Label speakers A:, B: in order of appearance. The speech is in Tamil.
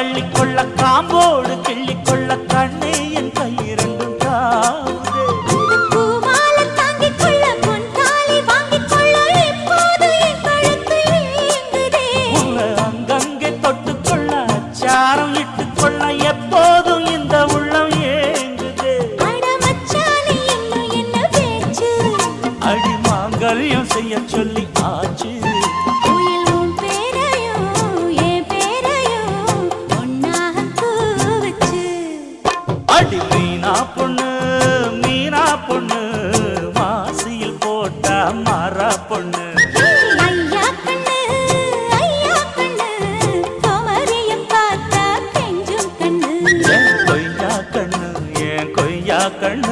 A: அள்ளிக்கொள்ள காம்போடு கிள்ளிக்கொள்ள கண்ணே என் கையிரண்டும் அங்கங்கே தொட்டுக்கொள்ள சாரம் இட்டுக்கொள்ள எப்போதும் இந்த உள்ளம் ஏங்குது. செய்ய சொல்லி அடி மீனா பொண்ணு மீனா பொண்ணு மாசியில் போட்டா மாறா பொண்ணு. கண்ணு ஏன் கொய்யா கண்ணு.